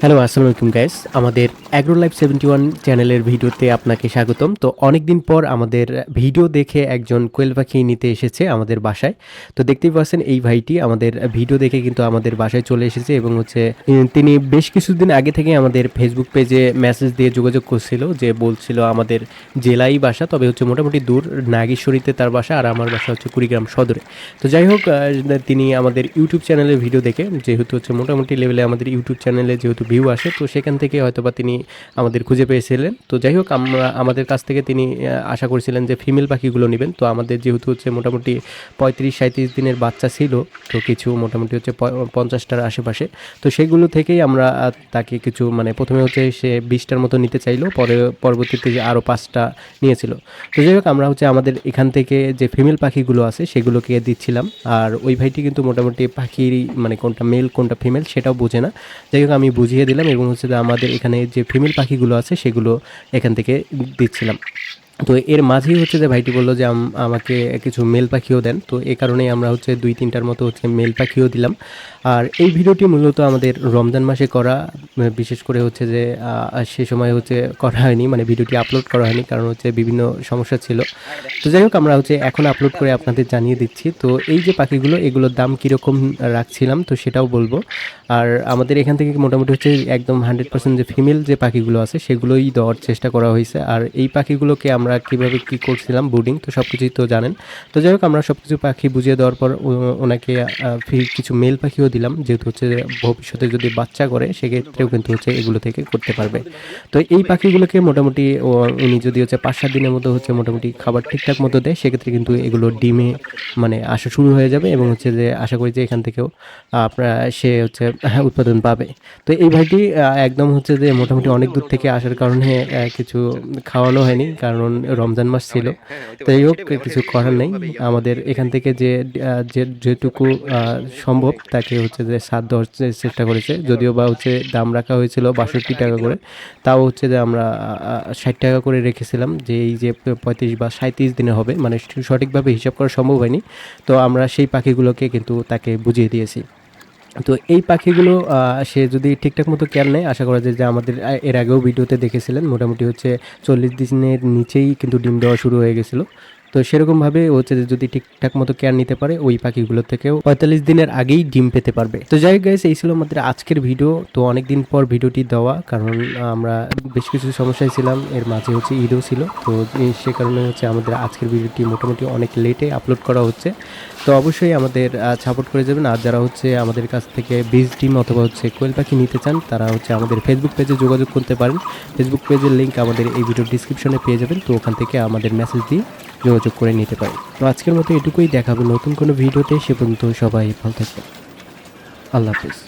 Hello আসসালামু আলাইকুম guys আমাদের অ্যাগ্রো লাইফ সেভেন্টি ওয়ান চ্যানেলের ভিডিওতে আপনাকে স্বাগতম। তো অনেক দিন পর আমাদের ভিডিও দেখে একজন কোয়েল পাখি নিতে এসেছে আমাদের বাসায়। তো দেখতেই পাচ্ছেন, এই ভাইটি আমাদের ভিডিও দেখে কিন্তু আমাদের বাসায় চলে এসেছে এবং হচ্ছে তিনি বেশ কিছুদিন আগে থেকে আমাদের ফেসবুক পেজে মেসেজ দিয়ে যোগাযোগ করছিল যে বলছিল আমাদের জেলাই বাসা, তবে হচ্ছে মোটামুটি দূর নাগেশ্বরীতে তার বাসা আর আমার বাসা হচ্ছে কুড়িগ্রাম সদরে। তো যাই হোক তিনি আমাদের ইউটিউব চ্যানেলের ভিডিও দেখে, যেহেতু হচ্ছে মোটামুটি লেভেলে আমাদের ইউটিউব চ্যানেলে যেহেতু ভিউ আসে, তো সেখান থেকে হয়তো বা তিনি আমাদের খুঁজে পেয়েছিলেন। তো যাই হোক, আমরা, আমাদের কাছ থেকে তিনি আশা করেছিলেন যে ফিমেল পাখিগুলো নেবেন। তো আমাদের যেহেতু হচ্ছে মোটামুটি পঁয়ত্রিশ সাঁত্রিশ দিনের বাচ্চা ছিল, তো কিছু মোটামুটি হচ্ছে পঞ্চাশটার আশেপাশে। তো সেগুলো থেকেই আমরা তাকে কিছু মানে প্রথমে হচ্ছে সে বিশটার মতো নিতে চাইলো, পরে, পরবর্তীতে যে আরও পাঁচটা নিয়েছিল। তো যাই হোক, আমরা হচ্ছে আমাদের এখান থেকে যে ফিমেল পাখিগুলো আছে, সেগুলোকে দিচ্ছিলাম। আর ওই ভাইটি কিন্তু মোটামুটি পাখির মানে কোনটা মেল কোনটা ফিমেল সেটাও বোঝে না। যাই হোক, আমি বুঝিয়ে দিলাম এবং হচ্ছে আমাদের এখানে যে ফিমেল পাখিগুলো আছে সেগুলো এখান থেকে দিচ্ছিলাম। তো এর মাঝেই হচ্ছে যে ভাইটি বলল যে আম- আমাকে কিছু মেল পাখিও দেন। তো এ কারণেই আমরা হচ্ছে দুই তিনটার মতো হচ্ছে মেল পাখিও দিলাম। আর এই ভিডিওটি মূলত আমাদের রমজান মাসে করা, বিশেষ করে হচ্ছে যে সে সময় হচ্ছে করা হয়নি মানে ভিডিওটি আপলোড করা হয়নি, কারণ হচ্ছে বিভিন্ন সমস্যা ছিল। তো যাই হোক, আমরা হচ্ছে এখন আপলোড করে আপনাদের জানিয়ে দিচ্ছি। তো এই যে পাখিগুলো, এগুলোর দাম কীরকম রাখছিলাম, তো সেটাও বলব। আর আমাদের এখান থেকে মোটামুটি হচ্ছে একদম হান্ড্রেড পার্সেন্ট যে ফিমেল যে পাখিগুলো আছে, সেগুলোই দেওয়ার চেষ্টা করা হয়েছে। আর এই পাখিগুলোকে আমরা কীভাবে কি করছিলাম বুডিং তো সব কিছুই তো জানেন। তো যাই হোক, আমরা সব কিছু পাখি বুঝিয়ে দেওয়ার পর ওনাকে কিছু মেল পাখিও দিলাম, যেহেতু হচ্ছে ভবিষ্যতে যদি বাচ্চা করে, সেক্ষেত্রেও কিন্তু হচ্ছে এগুলো থেকে করতে পারবে। তো এই পাখিগুলোকে মোটামুটি উনি যদি হচ্ছে পাঁচ সাত দিনের মতো হচ্ছে মোটামুটি খাবার ঠিকঠাক মতো দেয়, সেক্ষেত্রে কিন্তু এগুলো ডিমে মানে আসা শুরু হয়ে যাবে এবং হচ্ছে যে আশা করি যে এখান থেকেও আপনার সে হচ্ছে উৎপাদন পাবে। তো এই ভাইটি একদম হচ্ছে যে মোটামুটি অনেক দূর থেকে আসার কারণে কিছু খাওয়ানো হয়নি, কারণ রমজান মাস ছিল। তাই হোক কিছু করার নেই। আমাদের এখান থেকে যে যেটুকু সম্ভব তাকে হচ্ছে যে সাথ দেওয়ার চেষ্টা করেছে। যদিও বা হচ্ছে দাম রাখা হয়েছিল বাষট্টি টাকা করে তাও হচ্ছে যে আমরা ষাট টাকা করে রেখেছিলাম যে এই যে পঁয়ত্রিশ বা সাঁত্রিশ দিনে হবে। মানে সঠিকভাবে হিসাব করা সম্ভব হয়নি। তো আমরা সেই পাখিগুলোকে কিন্তু তাকে বুঝিয়ে দিয়েছি। তো এই পাখিগুলো সে যদি ঠিকঠাক মতো কেয়ার নেয়, আশা করা যায় যে আমাদের এর আগেও ভিডিওতে দেখেছিলেন, মোটামুটি হচ্ছে চল্লিশ দিনের নিচেই কিন্তু ডিম দেওয়া শুরু হয়ে গেছিল। তো সেরকমভাবে হচ্ছে যে যদি ঠিকঠাক মতো কেয়ার নিতে পারে, ওই পাখিগুলো থেকেও পঁয়তাল্লিশ দিনের আগেই ডিম পেতে পারবে। তো যাই গাইস এই ছিল আমাদের আজকের ভিডিও তো অনেক দিন পর ভিডিওটি দেওয়া, কারণ আমরা বেশ কিছু সমস্যায় ছিলাম, এর মাঝে হচ্ছে ঈদও ছিল। তো সে কারণে হচ্ছে আমাদের আজকের ভিডিওটি মোটামুটি অনেক লেটে আপলোড করা হচ্ছে। তো অবশ্যই আমাদের সাপোর্ট করে যাবেন। আর যারা হচ্ছে আমাদের কাছ থেকে বীজ ডিম অথবা হচ্ছে কোয়েল পাখি নিতে চান, তারা হচ্ছে আমাদের ফেসবুক পেজে যোগাযোগ করতে পারেন। ফেসবুক পেজের লিঙ্ক আমাদের এই ভিডিওর ডিসক্রিপশনে পেয়ে যাবেন। তো ওখান থেকে আমাদের মেসেজ দিয়ে যোগাযোগ করে নিতে পারেন তো আজকের মতো এটুকুই দেখাবো। নতুন কোনো ভিডিওতে সে পর্যন্ত সবাই ভালো থাকবেন। আল্লাহ হাফিজ।